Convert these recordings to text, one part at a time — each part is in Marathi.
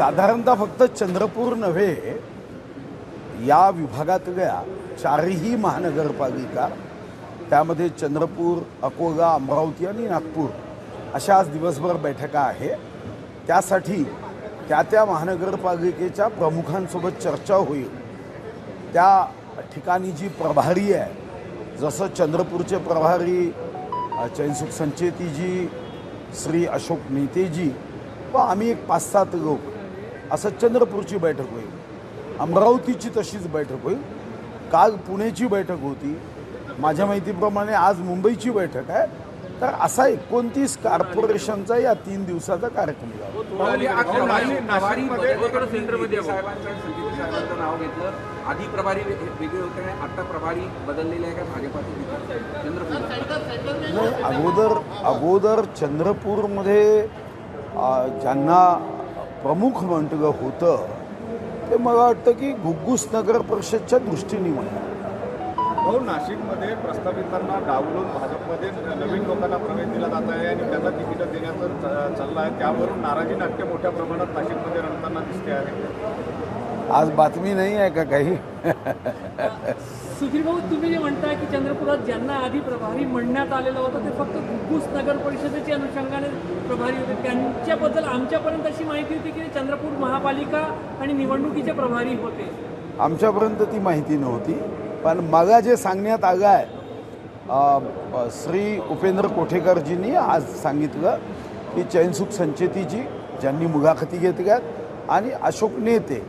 साधारणतः फक्त चंद्रपूर नव्हे या विभागातल्या चारही महानगरपालिका त्यामध्ये चंद्रपूर अकोला अमरावती आणि नागपूर अशा आज दिवसभर बैठका आहे त्यासाठी त्या त्या महानगरपालिकेच्या प्रमुखांसोबत चर्चा होईल. त्या ठिकाणी जी प्रभारी आहे जसं चंद्रपूरचे प्रभारी चैनसुख संचेतीजी श्री अशोक नेतेजी व आम्ही एक पाच सात लोक असं चंद्रपूरची बैठक होईल. अमरावतीची तशीच बैठक होईल. काल पुण्याची बैठक होती. माझ्या माहितीप्रमाणे आज मुंबईची बैठक आहे. तर असा एकोणतीस कॉर्पोरेशनचा या तीन दिवसाचा कार्यक्रम आधी प्रभारी वेगळे होते आणि आता प्रभारी बदललेले आहे का भाजपाचे चंद्रपूर नाही अगोदर अगोदर चंद्रपूरमध्ये ज्यांना प्रमुख मंडळ होतं ते मला वाटतं की घुग्गुस नगर परिषदच्या दृष्टीने म्हणा. भाऊ नाशिकमध्ये प्रस्तावितांना डावलून भाजपमध्ये नवीन लोकांना प्रवेश दिला जात आहे आणि त्यांना तिकीटं देण्याचं चाललं आहे. त्यावरून नाराजी नाट्य मोठ्या प्रमाणात नाशिकमध्ये रंगताना दिसते आहे. आज बातमी नाही आहे का काही? सुधीर भाऊ तुम्ही जे म्हणताय की चंद्रपुरात ज्यांना आधी प्रभारी म्हणण्यात आलेलं होतं ते फक्त घुग्गुस नगर परिषदेच्या अनुषंगाने प्रभारी होते. त्यांच्याबद्दल आमच्यापर्यंत अशी माहिती होती की चंद्रपूर महापालिका आणि निवडणुकीचे प्रभारी होते. आमच्यापर्यंत ती माहिती नव्हती पण मला जे सांगण्यात आलं आहे श्री उपेंद्र कोठेकरजींनी आज सांगितलं की चैनसुख संचेतीजी ज्यांनी मुलाखती घेतल्यात आणि अशोक नेते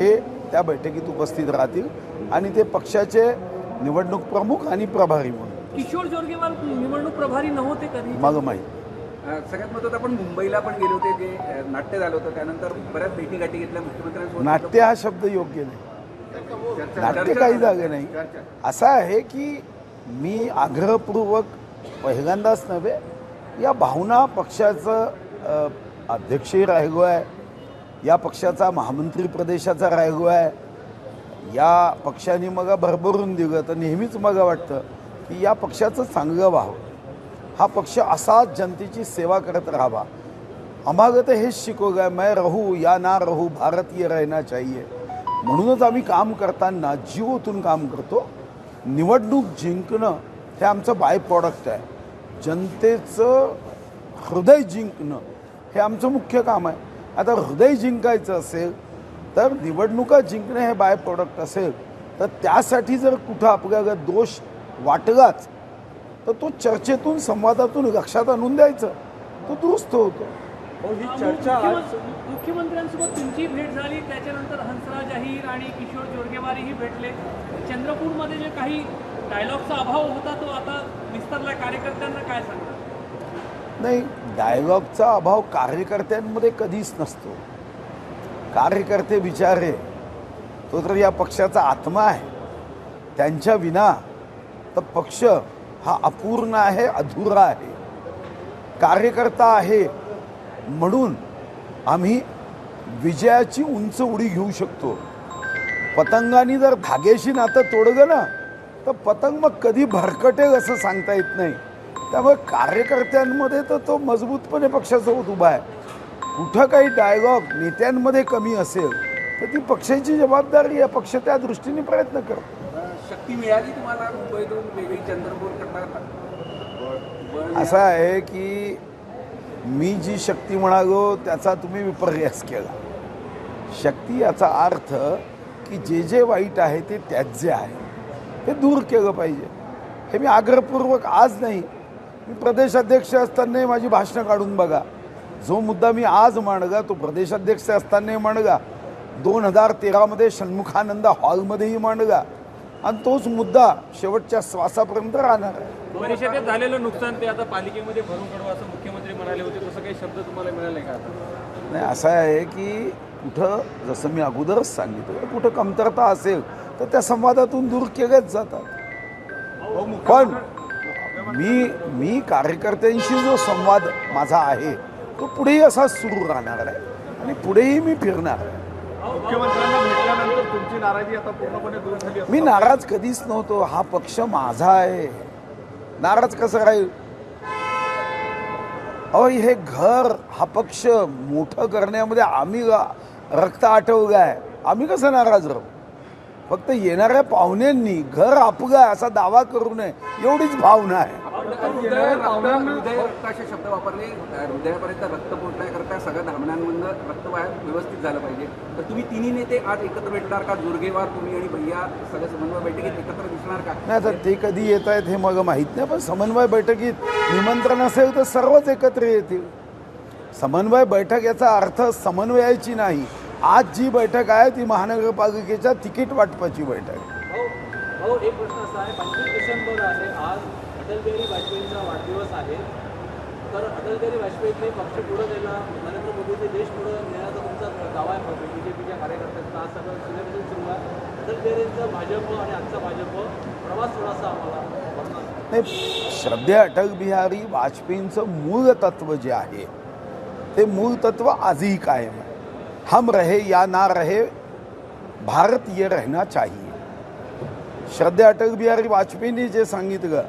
हे त्या बैठकीत उपस्थित राहतील आणि ते पक्षाचे निवडणूक प्रमुख आणि प्रभारी म्हणून. किशोर जोरगेवार निवडणूक प्रभारी नव्हते कधी? मला माहीत. सगळ्यात महत्त्वाचं आपण मुंबईला पण गेले होते जे नाट्य झालं होतं त्यानंतर बऱ्याच भेटी गाठी घेतल्या मुख्यमंत्र्यांसोबत. नाट्य हा शब्द योग्य नाही. नाट्य काही झालं नाही. असं आहे की मी आग्रहपूर्वक पहिल्यांदाच नव्हे या भावना पक्षाचं अध्यक्षही राहिलो आहे या पक्षाचा महामंत्री प्रदेशाचा रायगू आहे. या पक्षाने मग भरभरून दिलं तर नेहमीच मग वाटतं की या पक्षाचं चांगलं व्हावं. हा पक्ष असाच जनतेची सेवा करत राहावा. आम्हाला तर हेच शिकवलं आहे मैं रहू या ना रहू भारतीय रहना चाहिए. म्हणूनच आम्ही काम करताना जीव ओतून काम करतो. निवडणूक जिंकणं हे आमचं बाय प्रॉडक्ट आहे. जनतेचं हृदय जिंकणं हे आमचं मुख्य काम आहे. आता हृदय जिंकायचं असेल तर निवडणुका जिंकणं हे बाय प्रॉडक्ट असेल तर त्यासाठी जर कुठं आपल्याला दोष वाटलाच तर तो चर्चेतून संवादातून लक्षात आणून द्यायचं. तो दुरुस्त होतो. मुख्यमंत्री- मुख्यमंत्र्यांसोबत तुमची भेट झाली त्याच्यानंतर हंसराज अहिर आणि किशोर जोरगेवारीही भेटले. चंद्रपूरमध्ये जे काही डायलॉगचा अभाव होता तो आता विस्तारला. कार्यकर्त्यांना काय सांगणार? नाही डायलॉगचा अभाव कार्यकर्त्यांमध्ये कधीच नसतो. कार्यकर्ते विचारे तो तर या पक्षाचा आत्मा आहे. त्यांच्या विना तर पक्ष हा अपूर्ण आहे अधुरा आहे. कार्यकर्ता आहे म्हणून आम्ही विजयाची उंच उडी घेऊ शकतो. पतंगाने जर धागेशी नातं तोडलं ना तर पतंग मग कधी भरकटेल असं सांगता येत नाही. त्यामुळे कार्यकर्त्यांमध्ये तर तो मजबूतपणे पक्षासोबत उभा आहे. कुठं काही डायलॉग नेत्यांमध्ये कमी असेल तर ती पक्षाची जबाबदारी आहे. पक्ष त्या दृष्टीने प्रयत्न करतो. शक्ती मिळाली तुम्हाला मुंबईतून वेगळी चंद्रपूरकडनं बळ असं आहे की मी जी शक्ती म्हणालो त्याचा तुम्ही विपर्यास केला. शक्ती याचा अर्थ की जे जे वाईट आहे ते त्याज्य आहे हे दूर केलं पाहिजे. हे मी आग्रहपूर्वक आज नाही मी प्रदेशाध्यक्ष असतानाही माझी भाषणं काढून बघा. जो मुद्दा मी आज मांडगा तो प्रदेशाध्यक्ष असतानाही मांडगा. दोन हजार तेरामध्ये षण्मुखानंद हॉलमध्येही मांडगा. आणि तोच मुद्दा शेवटच्या श्वासापर्यंत राहणार आहे. परिषदेत झालेलं नुकसान ते आता पालिकेमध्ये भरून काढू असं मुख्यमंत्री म्हणाले होते. तसं काही शब्द तुम्हाला मिळाले का नाही असं आहे की कुठं जसं मी अगोदरच सांगितलं कुठं कमतरता असेल तर त्या संवादातून दूर केल्याच जातात. पण मी मी कार्यकर्त्यांशी जो संवाद माझा आहे तो पुढेही असाच सुरू राहणार आहे आणि पुढेही मी फिरणार आहे. मुख्यमंत्र्यांना भेटल्यानंतर तुमची नाराजी आता पूर्णपणे दूर झाली असं मी नाराज कधीच नव्हतो. हा पक्ष माझा आहे. नाराज कसं राहील? अहो हे घर हा पक्ष मोठं करण्यामध्ये आम्ही रक्त आटव गाय आम्ही कसं नाराज राहू? फक्त येणाऱ्या पाहुण्यांनी घर आपगाय असा दावा करू नये एवढीच भावना आहे. शब्द वापरले. हृदयापर्यंत रक्त पोहोचण्याकरता सगळ्या धामण्यांमधनं रक्त वाया व्यवस्थित झालं पाहिजे. तर तुम्ही तिन्ही नेते आज एकत्र भेटणार का? दुर्गेवार तुम्ही आणि भैया सगळं समन्वय बैठकीत एकत्र दिसणार का? नाही आता ते कधी येत आहेत हे मग माहीत नाही पण समन्वय बैठकीत निमंत्रण असेल तर सर्वच एकत्र येतील. समन्वय बैठक याचा अर्थ समन्वयाची नाही. आज जी बैठक आहे ती महानगरपालिकेच्या तिकीट वाटपाची बैठक आहे. भाऊ भाऊ एक प्रश्न असा आहे पंचवीस डिसेंबर आहे आज अटल बिहारी वाजपेयींचा वाढदिवस आहे. तर अटल बिहारी वाजपेयींनी पक्ष पुढं नेला नरेंद्र मोदीचे देश पुढं नेण्याचा तुमचा दावा आहे बी जे पीच्या कार्यकर्त्यांचा आज सगळं सिलेबस सुरू आहे. अटल बिहारींचा भाजप आणि आजचा भाजप प्रवास थोडासा आम्हाला वर्णन नाही श्रद्धे अटल बिहारी वाजपेयींचं मूळ तत्व जे आहे ते मूळ तत्व आजही कायम आहे. हम रहे या ना रहे भारत ये रहना चाहिए। श्रद्धे अटल बिहारी वाजपेयींनी जे सांगितलं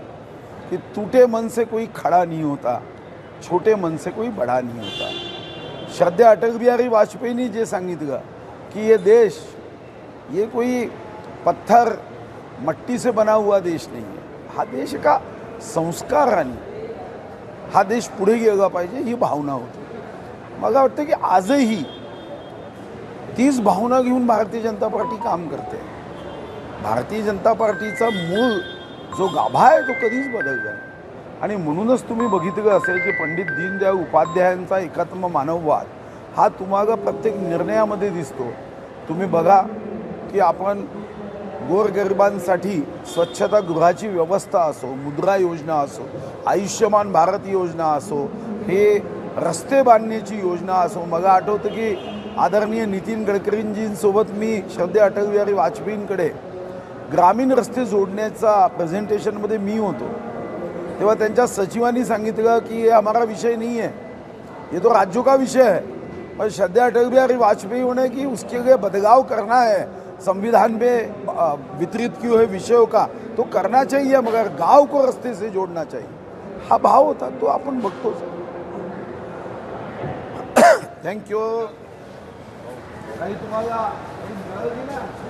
की टूटे मन से कोई खड़ा नहीं होता छोटे मन से कोई बड़ा नहीं होता। श्रद्धे अटल बिहारी वाजपेयींनी जे सांगितलं की ये देश ये कोई पत्थर मट्टी से बना हुआ देश नहीं है। हा देश का संस्काराने हा देश पुढे गेला पाहिजे ही भावना होती। मला वाटतं की आजही तीच भावना घेऊन भारतीय जनता पार्टी काम करते. भारतीय जनता पार्टीचा मूळ जो गाभा आहे तो कधीच बदलला नाही. आणि म्हणूनच तुम्ही बघितलं असेल की पंडित दीनदयाळ उपाध्यायांचा एकात्म मानववाद हा तुम्हाला प्रत्येक निर्णयामध्ये दिसतो. तुम्ही बघा की आपण गोरगरिबांसाठी स्वच्छतागृहाची व्यवस्था असो मुद्रा योजना असो आयुष्यमान भारत योजना असो हे रस्ते बांधण्याची योजना असो. मला आठवतं की आदरणीय नितीन गडकरींजींसोबत मी श्रद्धे अटलबिहारी वाजपेयींकडे ग्रामीण रस्ते जोडण्याचा प्रेझेंटेशनमध्ये मी होतो. तेव्हा त्यांच्या सचिवांनी सांगितलं की हे हमारा विषय नाही आहे ये तो राज्यों का विषय है और श्रद्धा अटल बिहारी वाजपेयी होने की उसके लिए बदलाव करना है. संविधान में वितरित किए हुए विषयों का? तो करना चाहिए मगर गांव को रस्ते से जोड़ना चाहिए. हा भाव होता तो आपण बघतोच. थँक्यू काही तुम्हाला काही मिळालं की नाही?